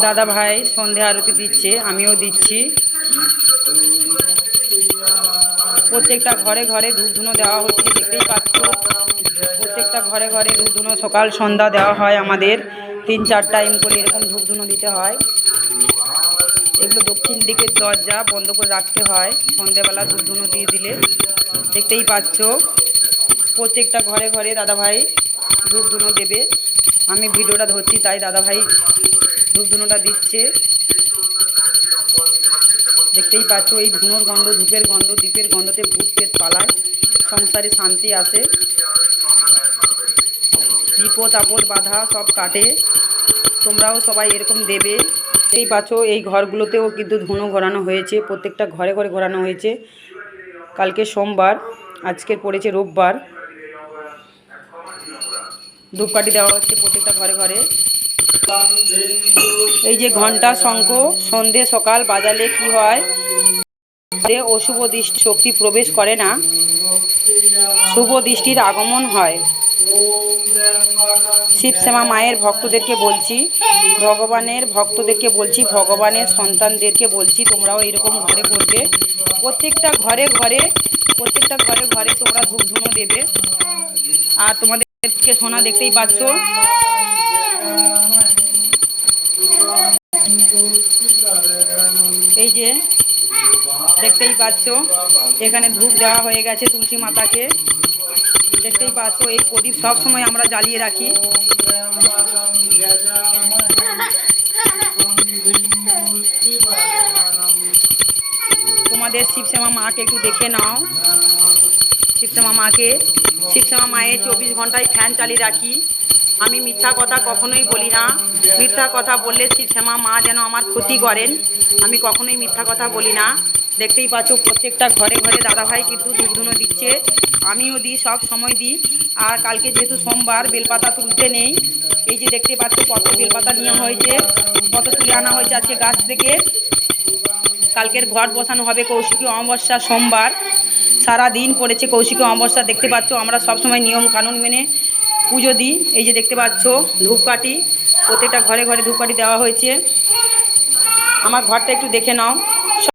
দাদা ভাই, সন্ধে আরতি দিচ্ছে, আমিও দিচ্ছি। প্রত্যেকটা ঘরে ঘরে ধূপ ধুনো দেওয়া হচ্ছে, দেখতেই পাচ্ছ। প্রত্যেকটা ঘরে ঘরে ধূপ ধুনো সকাল সন্ধ্যা দেওয়া হয় আমাদের। তিন, চার টাইম করে এরকম ধূপ ধুনো দিতে হয়। এগুলো দক্ষিণ দিকের দরজা বন্ধ করে রাখতে হয়, সন্ধেবেলা ধূপ ধুনো দিয়ে দিলে। দেখতেই পাচ্ছ। প্রত্যেকটা ঘরে ঘরে দাদাভাই ধূপ ধুনো দেবে। আমি ভিডিওটা ধরছি, তাই দাদাভাই ধূপ ধুনোটা দিচ্ছে। দেখতেই পাচ্ছ, এই ধুনোর গন্ধ, ধূপের গন্ধ দ্বীপের গন্ধতে ভূত পেট পালায়। সংসারে শান্তি আসে। বিপদ, আপদ, বাধা সব কাটে। তোমরাও সবাই এরকম দেবে। এই পাচ্ছ, এই ঘরগুলোতেও কিন্তু ধুনো ঘোরানো হয়েছে। প্রত্যেকটা ঘরে ঘরে ঘোরানো হয়েছে। কালকে সোমবার আজকের পড়েছে রোববার। ধূপকাঠি দেওয়া হচ্ছে প্রত্যেকটা ঘরে ঘরে। এই যে ঘণ্টা শঙ্খ, সন্ধে, সকাল, বাজালে কি হয়? অশুভ দৃষ্টি শক্তি প্রবেশ করে না। শুভ দৃষ্টির আগমন হয়। শিবশ্যামা মায়ের ভক্তদেরকে বলছি, ভগবানের ভক্তদেরকে বলছি, ভগবানের সন্তানদেরকে বলছি, তোমরাও এরকম ঘরে করবে। প্রত্যেকটা ঘরে ঘরে, প্রত্যেকটা ঘরে ঘরে তোমরা ধূপ ধুনো দেবে। আর তোমাদেরকে সোনা দেখতেই পাচ্ছ। এই যে, দেখতেই পাচ্ছ, এখানে ধূপ দেওয়া হয়ে গেছে তুলসী মাতাকে। দেখতেই পাচ্ছ, এই প্রদীপ সব সময় আমরা জ্বালিয়ে রাখি। তোমাদের শিবশ্যামা মাকে একটু দেখে নাও। শিবশ্যামা মাকে শিবশ্যামা মায়ের চব্বিশ ঘন্টায় ফ্যান চালিয়ে রাখি। আমি মিথ্যা কথা কখনোই বলি না। মিথ্যা কথা বললে শিবশ্যামা মা যেন আমার ক্ষতি করেন। আমি কখনোই মিথ্যা কথা বলি না। দেখতেই পাচ্ছ প্রত্যেকটা ঘরে ঘরে দাদাভাই কিন্তু ধূপধুনো দিচ্ছে। আমিও দিই, সব সময় দিই। আর কালকে যেহেতু সোমবার, বেলপাতা তুলতে নেই। এই যে দেখতে পাচ্ছ কত বেলপাতা নেওয়া হয়েছে, কত তুলে আনা হয়েছে আজকে গাছ থেকে। কালকের ঘট বসানো হবে কৌশিকী অমাবস্যা সোমবার। সারা দিন পড়েছে কৌশিক অমাবস্যা, দেখতে পাচ্ছ আমরা সব সময় নিয়ম কানুন মেনে পুজো দিই। এই যে দেখতে পাচ্ছ, ধূপকাঠি, প্রত্যেকটা ঘরে ঘরে ধূপকাঠি দেওয়া হয়েছে। আমার ঘরটা একটু দেখে নাও।